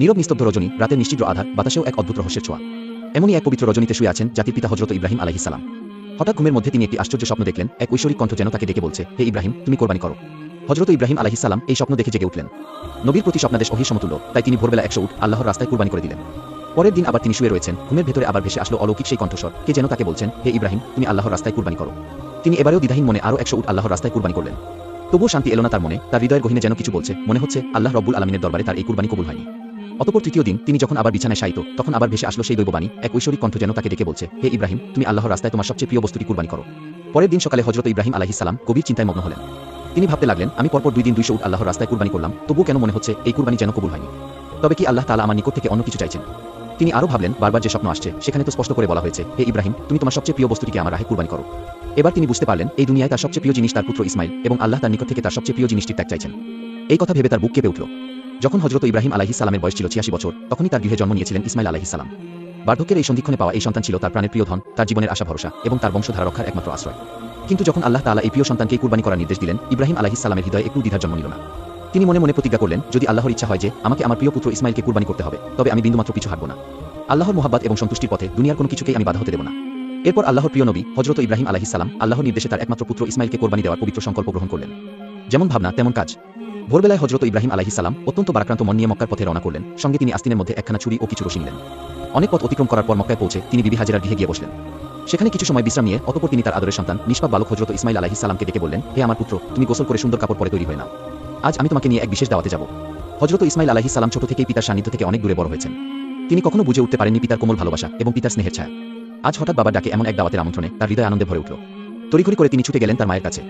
নীরব নিস্তব্ধ রজনী রাতের নিশ্চিদ্র আধার, বাতাসেও এক অদ্ভুত রহস্যের ছোঁয়া। এমনই এক পবিত্র রজনীতে শুয়ে আছেন জাতির পিতা হজরত ইব্রাহিম আলাহিসাল্লাম হঠাৎ ঘুমের মধ্যে তিনি একটি আশ্চর্য স্বপ্ন দেখলেন, এক ঐশ্বরিক কণ্ঠ যেন তাকে ডেকে বলছে, হে ইব্রাহিম, তুমি কোরবানি করো। হজরত ইব্রাহিম আলাহিসাল্লাম এই স্বপ্ন দেখে জেগে উঠলেন। নবীর প্রতি স্বপ্নাদেশ অহির সমতুল্য তাই তিনি ভোরবেলা একশো উঠ আল্লাহর রাস্তায় কুরবানি করে দিলেন। পরের দিন আবার তিনি শুয়ে রয়েছেন, ঘুমের ভেতরে আবার ভেসে আসলো অলৌকিক সেই কণ্ঠস্বর, কে যেন তাকে বলছেন, হে ইব্রাহিম, তুমি আল্লাহর রাস্তায় কুরবানি করো। তিনি এবারেও দ্বিধাহীন মনে আরও একশো উঠ আল্লাহর রাস্তায় কুরবানি করলেন। তবুও শান্তি এলো না তার মনে, তার হৃদয়ের গহিনে যেন কিছু বলছে, মনে হচ্ছে আল্লাহ রব্বুল আলমিনের দরবারে তার এই কুরবানি কবুল হয়নি। অতপর তৃতীয় দিন তিনি যখন আবার বিছানায় শায়িত, তখন আবার ভেসে আসলো সেই দৈববাণী, এক ঐশ্বরিক কণ্ঠ যেন তাকে ডেকে বলছে, হে ইব্রাহিম, তুমি আল্লাহর রাস্তায় তোমার সবচেয়ে প্রিয় বস্তুটি কুরবানি করো। পরের দিন সকালে হজরত ইব্রাহিম আলাহিসাল্লাম গভীর চিন্তায় মগ্ন হলেন। তিনি ভাবতে লাগলেন, আমি পরপর দুই দিন দুইশো উট আল্লাহর রাস্তায় কুরবানি করলাম, তবুও কেন মনে হচ্ছে এই কুরবানি যেন কবুল হয়নি? তবে কি আল্লাহ তালা আমার নিকট থেকে অন্য কিছু চাইছেন? তিনি আরও ভাবলেন, বারবার যে স্বপ্ন আসছে, সেখানে তো স্পষ্ট করে বলা হয়েছে, হে ইব্রাহিম, তুমি তোমার সবচেয়ে প্রিয় বস্তুটিকে আমার রাহে কুরবানি করো। এবার তিনি বুঝতে পারলেন, এই দুনিয়ায় তার সবচেয়ে প্রিয় জিনিস তার পুত্র ইসমাইল এবং আল্লাহ তার নিকট থেকে তার সবচেয়ে প্রিয় জিনিসটি ত্যাগ চাইছেন। এই কথা ভেবে তার বুক কেঁপে উঠল। যখন হজরত ইব্রাহিম আলাহি সালামের বয়স ছিল ছিয়াশি বছর, তখনই তার গৃহে জন্ম নিয়েছিলেন ইসমাইল আলাহি সালাম। বার্ধক্যের এই সন্ধিক্ষণে পাওয়া এই সন্তান ছিল তার প্রাণের প্রিয় ধন, তার জীবনের আশা ভরসা এবং তার বংশধারা রক্ষার একমাত্র আশ্রয়। কিন্তু যখন আল্লাহ তাআলা এই প্রিয় সন্তানকে কুরবানি করার নির্দেশ দিলেন, ইব্রাহিম আলাহিস সালামের হৃদয়ে একটু দ্বিধার জন্ম নিল না। তিনি মনে মনে প্রতিজ্ঞা করলেন, যদি আল্লাহর ইচ্ছা হয় যে, আমাকে আমার প্রিয় পুত্র ইসমাইলকে কুরবানি করতে হবে, তবে আমি বিন্দুমাত্র কিছু হারব না। আল্লাহর মোহাব্বত এবং সন্তুষ্টির পথে দুনিয়ার কোনো কিছুকেই আমি বাধা হতে দেব না। এরপর আল্লাহর প্রিয় নবী হজরত ইব্রাহিম আলাহিস সালাম, আল্লাহর নির্দেশে তার একমাত্র পুত্র ইসমাইলকে কোরবানি দেওয়ার পবিত্র সংকল্প গ্রহণ করলেন। যেমন ভাবনা, তেমন কাজ। ভোরবেলায় হজরত ইব্রাহিম আলাহিস সালাম অত্যন্ত বারাক্রান্ত মন নিয়ে মক্কার পথে রওনা করলেন। সঙ্গে তিনি আস্তিনের মধ্যে একখানা ছুরি ও কিছু রশি নিলেন। অনেক পথ অতিক্রম করার পর মক্কায় পৌঁছে তিনি বিবি হাজিরার গৃহে গিয়ে বসলেন। সেখানে কিছু সময় বিশ্রাম নিয়ে অতপর তিনি তার আদরের সন্তান নিষ্পাপ বালক হজরত ইসমাইল আলাহিস সালামকে ডেকে বললেন, হে আমার পুত্র, তুমি গোসল করে সুন্দর কাপড় পরে তৈরি হয়ে নাও। আজ আমি তোমাকে নিয়ে এক বিশেষ দাওয়াতে যাব। হজরত ইসমাইল আলাহিস সালাম ছোট থেকেই পিতার সান্নিধ্য থেকে অনেক দূরে বড় হয়েছেন। তিনি কখনো বুঝে উঠতে পারেননি পিতার কোমল ভালোবাসা এবং পিতার স্নেহের ছায়া। আজ হঠাৎ বাবার ডাকে এমন এক দাওয়াতের আমন্ত্রণে তার হৃদয় আনন্দে ভরে উঠল। তড়িঘড়ি করে তিনি ছুটে গেলেন তার মায়ের কাছে।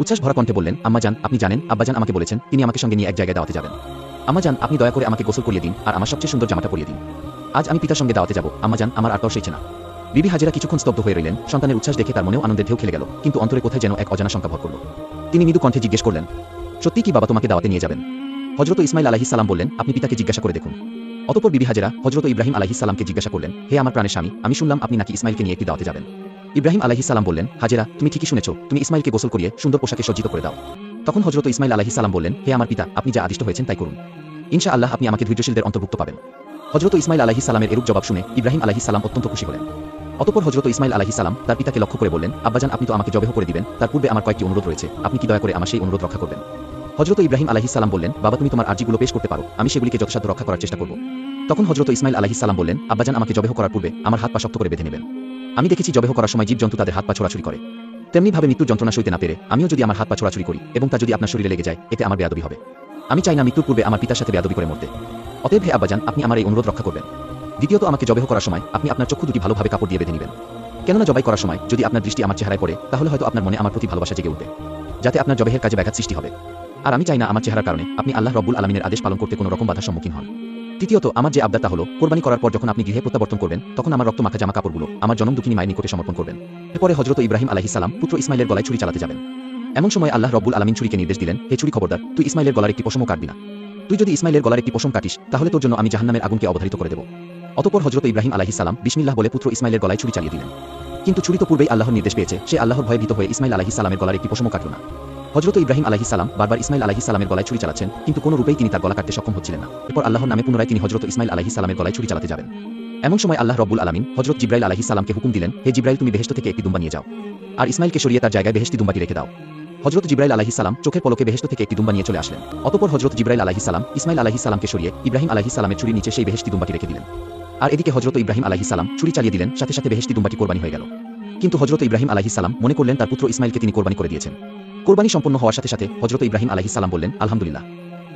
উচ্ছ্বাস ভরা কণ্ঠে বললেন, আম্মা জান, আপনি জানেন আব্বাজান আমাকে বলেছেন, তিনি আমাকে সঙ্গে নিয়ে এক জায়গায় দাওয়াতে যাবেন। আম্মা জান, আপনি দয়া করে আমাকে গোসল করিয়ে দিন, আর আমার সবচেয়ে সুন্দর জামাটা পরিয়ে দিন। আজ আমি পিতার সঙ্গে দাওয়াতে যাব। আম্মা জান, আমার আর সইছে না। বিবি হাজিরা কিছুক্ষণ স্তব্ধ হয়ে রইলেন। সন্তানের উচ্ছ্বাস দেখে তার মনেও আনন্দের ঢেউ খেলে গেল, কিন্তু অন্তরে কোথায় যেন এক অজানা শঙ্কা ভর করল। তিনি মৃদু কণ্ঠে জিজ্ঞেস করলেন, সত্যি কি বাবা তোমাকে দাওয়াতে নিয়ে যাবেন? হজরত ইসমাইল আলাহিস সালাম বললেন, আপনি পিতাকে জিজ্ঞাসা করে দেখুন। অতপর বিবি হাজেরা হজরত ইব্রাহিম আলাহিস সালামকে জিজ্ঞাসা করলেন, হে আমার প্রাণের স্বামী, আমি শুনলাম আপনি নাকি ইসমাইলকে নিয়ে একটি দাওয়াতে যাবেন। ইব্রাহিম আলাহিস সালাম বললেন, হাজেরা, তুমি ঠিকই শুনেছো। তুমি ইসমাইলকে গোসল করিয়ে সুন্দর পোশাকে সজ্জিত করে দাও। তখন হজরত ইসমাইল আলাহিস সালাম বললেন, হে আমার পিতা, আপনি যা আদিষ্ট হয়েছেন তাই করুন। ইনশা আল্লাহ আপনি আমাকে ধৈর্যশীলদের অন্তর্ভুক্ত পাবেন। হজরত ইসমাইল আলাহিস সালামের এরূপ জবাব শুনে ইব্রাহিম আলাহিস সালাম অত্যন্ত খুশি হলেন। অতপর হজরত ইসমাইল আলাহিস সালাম তার পিতাকে লক্ষ্য করে বললেন, আব্বাজান, আপনি তো আমাকে জবেহ করে দিবেন। তার পূর্বে আমার কয়েকটি অনুরোধ রয়েছে। আপনি কি দয়া করে আমার সেই অনুরোধ রক্ষা করবেন? হজরত ইব্রাহিম আলাহিস সালাম বললেন, বাবা, তুমি তোমার আর্জিগুলো পেশ করতে পারো। আমি সেগুলিকে যথাসাধ্য রক্ষা করার চেষ্টা করব। তখন হজরত ইসমাইল আলাহিস সালাম বললেন, আব্বাজান, আমাকে জবেহ করার পূর্বে আমার হাত পা শক্ত করে বেঁধে নেবেন। আমি দেখেছি জবেহ করার সময় জীবজন্তু তাদের হাত পা ছোড়াছুরি করে। তেমনিভাবে মৃত্যুর যন্ত্রণা সইতে না পেরে আমিও যদি আমার হাত পা ছোড়াছুরি করি এবং তা যদি আপনার শরীরে লেগে যায়, এতে আমার বেয়াদবি হবে। আমি চাই না মৃত্যুর পূর্বে আমার পিতার সাথে বেয়াদবি করে মরতে। অতএব হে আব্বাজান, আপনি আমার এই অনুরোধ রক্ষা করবেন। দ্বিতীয়ত, আমাকে জবেহ করার সময় আপনি আপনার চক্ষু দুটি ভালোভাবে কাপড় দিয়ে বেঁধে নেবেন। কেননা জবাই করার সময় যদি আপনার দৃষ্টি আমার চেহারায় পড়ে, তাহলে হয়তো আপনার মনে আমার প্রতি ভালোবাসা জেগে উঠবে, যাতে আপনার জবেহের কাজে ব্যাঘাত সৃষ্টি হবে। আর আমি চাই না আমার চেহারার কারণে আপনি আল্লাহ রব্বুল আলমিনের আদেশ পালন করতে কোনো রকম বাধার সম্মুখীন হন। তৃতীয়ত, আমার যে আবদারটা হলো, কোরবানি করার পর যখন আপনি গৃহে প্রত্যাবর্তন করবেন, তখন আমার রক্ত মাখা জামা কাপড়গুলো আমার জনম দুঃখিনী মায়ের নিকটে সমর্পণ করবেন। এরপরে হজরত ইব্রাহিম আলাহি সালাম পুত্র ইসমাইলের গলায় ছুরি চালাতে যাবেন। এমন সময় আল্লাহ রব্বুল আলমিন ছুরিকে নির্দেশ দিলেন, হে ছুরি খবরদার, তুই ইসমাইলের গলার একটি পশমও কাটবি না। তুই যদি ইসমাইলের গলার একটি পশম কাটিস, তাহলে তোর জন্য আমি জাহান্নামের আগুনকে অবধারিত করে দেব। অতপর হজরত ইব্রাহিম আলাহি সালাম বিসমিল্লাহ বলে পুত্র ইসমাইলের গলায় ছুরি চালিয়ে দিলেন। কিন্তু ছুরি তো পূর্বেই আল্লাহর নির্দেশ পেয়েছে, সে আল্লাহর ভয়ে ভীত হয়ে ইসমাইল আলাহি সালামের গলার একটি পশমও কাটল না। হজরত ইব্রাহিম আলাহি সালাম বারবার ইসমাইল আলাহি সালামের গলায় ছুরি চালাচ্ছেন, কিন্তু কোনো রূপেই তিনি তার গলা কাটতে সক্ষম হচ্ছিলেন না। এরপর আল্লাহর নামে পুনরায় তিনি হজরত ইসমাইল আলাহি সালামের গলায় ছুরি চালাতে যাবেন। এমন সময় আল্লাহ রব্বুল আলমিন হজরত জিব্রাইল আলাহি সালামকে হুকুম দিলেন, হে জিব্রাইল, তুমি বেহেস্ত থেকে একটি দুম্বা নিয়ে যাও। আর ইসমাইলকে সরিয়ে তার জায়গায় বেহেস্তি দুম্বাটি রেখে দাও। হজরত জিব্রাইল আলাহি সালাম চোখের পলকে বেহেস্ত থেকে একটি দুম্বা নিয়ে চলে আসলেন। অতপর হজরত জিব্রাইল আলাহি সালাম ইসমাইল আলাহি সালামকে সরিয়ে ইব্রাহিম আলাহি সালামের ছুরি নিচে সেই বেহেস্তি দুম্বাটি রেখে দিলেন। আর এদিকে হজরত ইব্রাহিম আলাহি সালাম ছুরি চালিয়ে দিলেন, সাথে সাথে বেহেস্তি দুম্বাটি কোরবানি হয়ে গেল। কিন্তু হজরত ইব্রাহিম আলাহি সালাম মনে করলেন তার পুত্র ইসমাইলকে তিনি কোরবানি করে দিয়েছেন। কোরবানি সম্পন্ন হওয়ার সাথে সাথে হজরত ইব্রাহিম আলাহি সালাম বললেন, আলহামদুলিল্লাহ।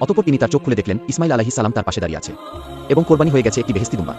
অতপর তিনি তার চোখ খুলে দেখলেন, ইসমাইল আলাহি সালাম তার পাশে দাঁড়িয়ে আছে এবং কোরবানি হয়ে গেছে একটি বেহেস্তি দুম্বা।